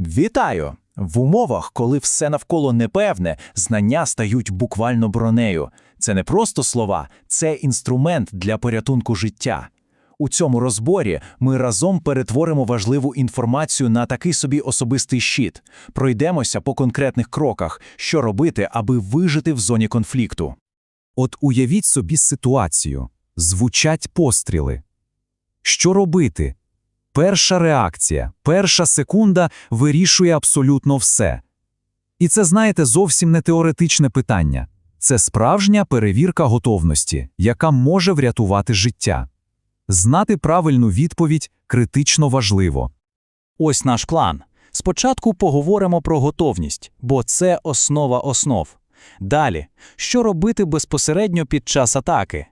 Вітаю! В умовах, коли все навколо непевне, знання стають буквально бронею. Це не просто слова, це інструмент для порятунку життя. У цьому розборі ми разом перетворимо важливу інформацію на такий собі особистий щит, пройдемося по конкретних кроках, що робити, аби вижити в зоні конфлікту. От уявіть собі ситуацію. Звучать постріли. Що робити? Перша реакція, перша секунда вирішує абсолютно все. І це, знаєте, зовсім не теоретичне питання. Це справжня перевірка готовності, яка може врятувати життя. Знати правильну відповідь критично важливо. Ось наш план. Спочатку поговоримо про готовність, бо це основа основ. Далі, що робити безпосередньо під час атаки.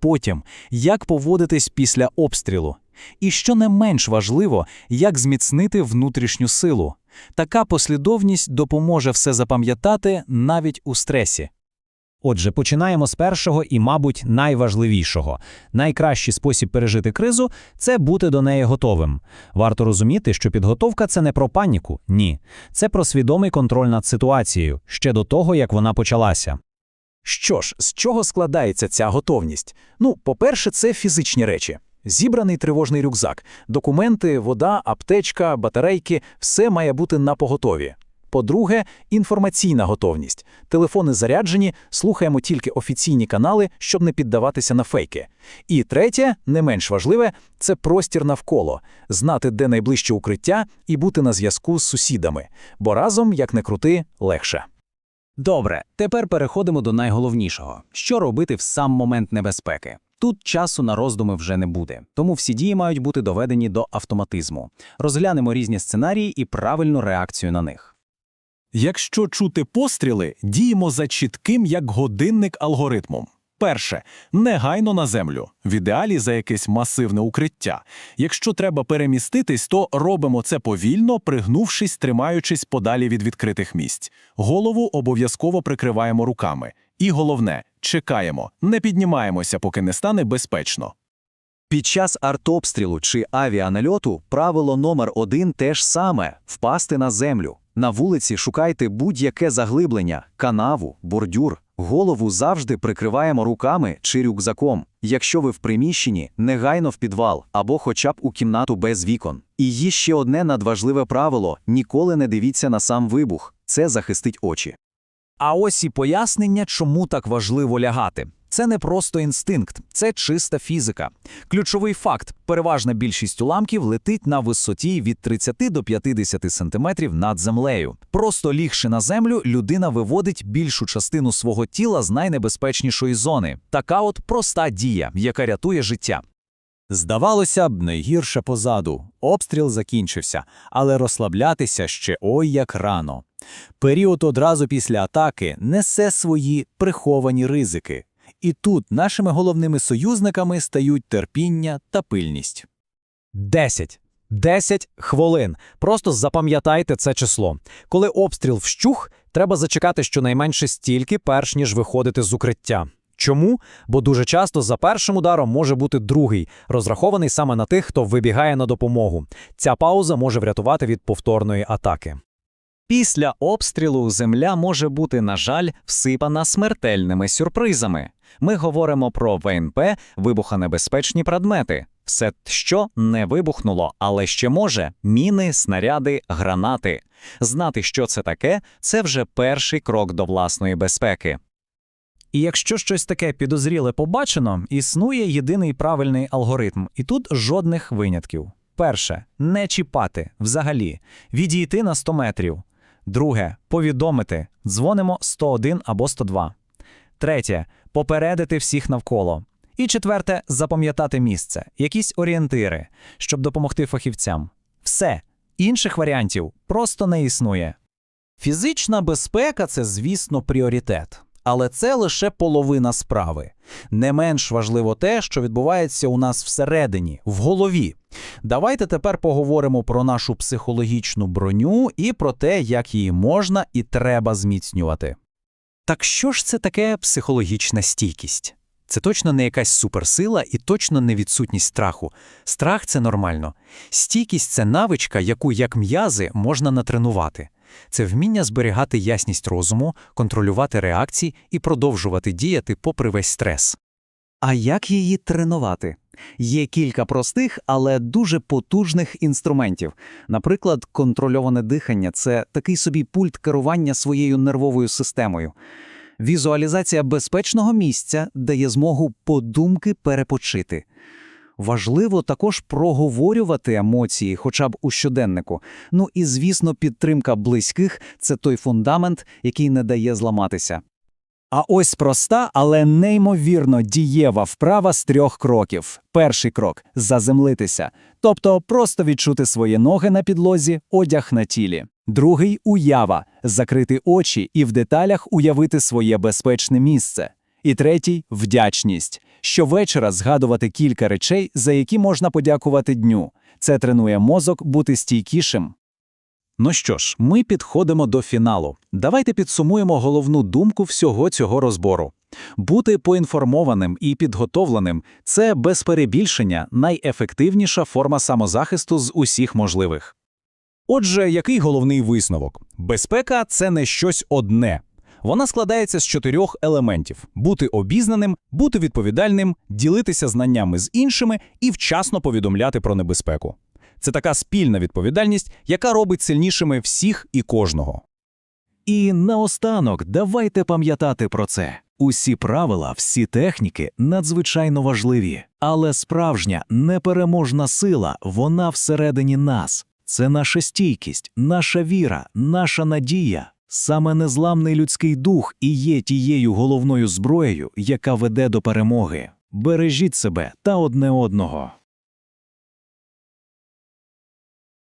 Потім, як поводитись після обстрілу. І що не менш важливо, як зміцнити внутрішню силу. Така послідовність допоможе все запам'ятати навіть у стресі. Отже, починаємо з першого і, мабуть, найважливішого. Найкращий спосіб пережити кризу це бути до неї готовим. Варто розуміти, що підготовка це не про паніку, ні. Це про свідомий контроль над ситуацією ще до того, як вона почалася. Що ж, з чого складається ця готовність? Ну, по-перше, це фізичні речі. Зібраний тривожний рюкзак, документи, вода, аптечка, батарейки все має бути на поготові. По-друге, інформаційна готовність. Телефони заряджені, слухаємо тільки офіційні канали, щоб не піддаватися на фейки. І третє, не менш важливе, це простір навколо, знати, де найближче укриття, і бути на зв'язку з сусідами. Бо разом, як не крути, легше. Добре, тепер переходимо до найголовнішого: що робити в сам момент небезпеки. Тут часу на роздуми вже не буде, тому всі дії мають бути доведені до автоматизму. Розглянемо різні сценарії і правильну реакцію на них. Якщо чути постріли, діємо за чітким як годинник алгоритмом. Перше негайно на землю, в ідеалі за якесь масивне укриття. Якщо треба переміститись, то робимо це повільно, пригнувшись, тримаючись подалі від відкритих місць. Голову обов'язково прикриваємо руками. І головне, чекаємо, не піднімаємося, поки не стане безпечно. Під час артобстрілу чи авіанальоту правило номер один те ж саме впасти на землю. На вулиці шукайте будь-яке заглиблення, канаву, бордюр. Голову завжди прикриваємо руками чи рюкзаком. Якщо ви в приміщенні, негайно в підвал або хоча б у кімнату без вікон. І є ще одне надважливе правило: ніколи не дивіться на сам вибух. Це захистить очі. А ось і пояснення, чому так важливо лягати. Це не просто інстинкт, це чиста фізика. Ключовий факт: переважна більшість уламків летить на висоті від 30 до 50 сантиметрів над землею. Просто лігши на землю, людина виводить більшу частину свого тіла з найнебезпечнішої зони. Така от проста дія, яка рятує життя. Здавалося б, найгірше позаду. Обстріл закінчився, але розслаблятися ще ой як рано. Період одразу після атаки несе свої приховані ризики. І тут нашими головними союзниками стають терпіння та пильність. 10. 10 хвилин. Просто запам'ятайте це число. Коли обстріл вщух, треба зачекати щонайменше стільки, перш ніж виходити з укриття. Чому? Бо дуже часто за першим ударом може бути другий, розрахований саме на тих, хто вибігає на допомогу. Ця пауза може врятувати від повторної атаки. Після обстрілу земля може бути, на жаль, всипана смертельними сюрпризами. Ми говоримо про ВНП, вибухонебезпечні предмети. Все, що не вибухнуло, але ще може міни, снаряди, гранати. Знати, що це таке, це вже перший крок до власної безпеки. І якщо щось таке підозріле побачено, існує єдиний правильний алгоритм, і тут жодних винятків. Перше не чіпати взагалі, відійти на 100 метрів. Друге повідомити дзвонимо 101 або 102. Третє попередити всіх навколо. І четверте запам'ятати місце, якісь орієнтири, щоб допомогти фахівцям. Все, інших варіантів просто не існує. Фізична безпека це, звісно, пріоритет. Але це лише половина справи. Не менш важливо те, що відбувається у нас всередині, в голові. Давайте тепер поговоримо про нашу психологічну броню і про те, як її можна і треба зміцнювати. Так що ж це таке психологічна стійкість? Це точно не якась суперсила і точно не відсутність страху. Страх це нормально. Стійкість це навичка, яку як м'язи можна натренувати. Це вміння зберігати ясність розуму, контролювати реакції і продовжувати діяти попри весь стрес. А як її тренувати? Є кілька простих, але дуже потужних інструментів. Наприклад, контрольоване дихання це такий собі пульт керування своєю нервовою системою. Візуалізація безпечного місця дає змогу подумки перепочити. Важливо також проговорювати емоції, хоча б у щоденнику. Ну і, звісно, підтримка близьких це той фундамент, який не дає зламатися. А ось проста, але неймовірно дієва вправа з трьох кроків. Перший крок заземлитися, тобто просто відчути свої ноги на підлозі, одяг на тілі. Другий уява закрити очі і в деталях уявити своє безпечне місце. І третій вдячність. Щовечора згадувати кілька речей, за які можна подякувати дню. Це тренує мозок бути стійкішим. Ну що ж, ми підходимо до фіналу. Давайте підсумуємо головну думку всього цього розбору. Бути поінформованим і підготовленим – це без перебільшення найефективніша форма самозахисту з усіх можливих. Отже, який головний висновок? Безпека це не щось одне. Вона складається з чотирьох елементів: бути обізнаним, бути відповідальним, ділитися знаннями з іншими і вчасно повідомляти про небезпеку. Це така спільна відповідальність, яка робить сильнішими всіх і кожного. І наостанок давайте пам'ятати про це. Усі правила, всі техніки надзвичайно важливі, але справжня непереможна сила, вона всередині нас. Це наша стійкість, наша віра, наша надія. Саме незламний людський дух і є тією головною зброєю, яка веде до перемоги. Бережіть себе та одне одного.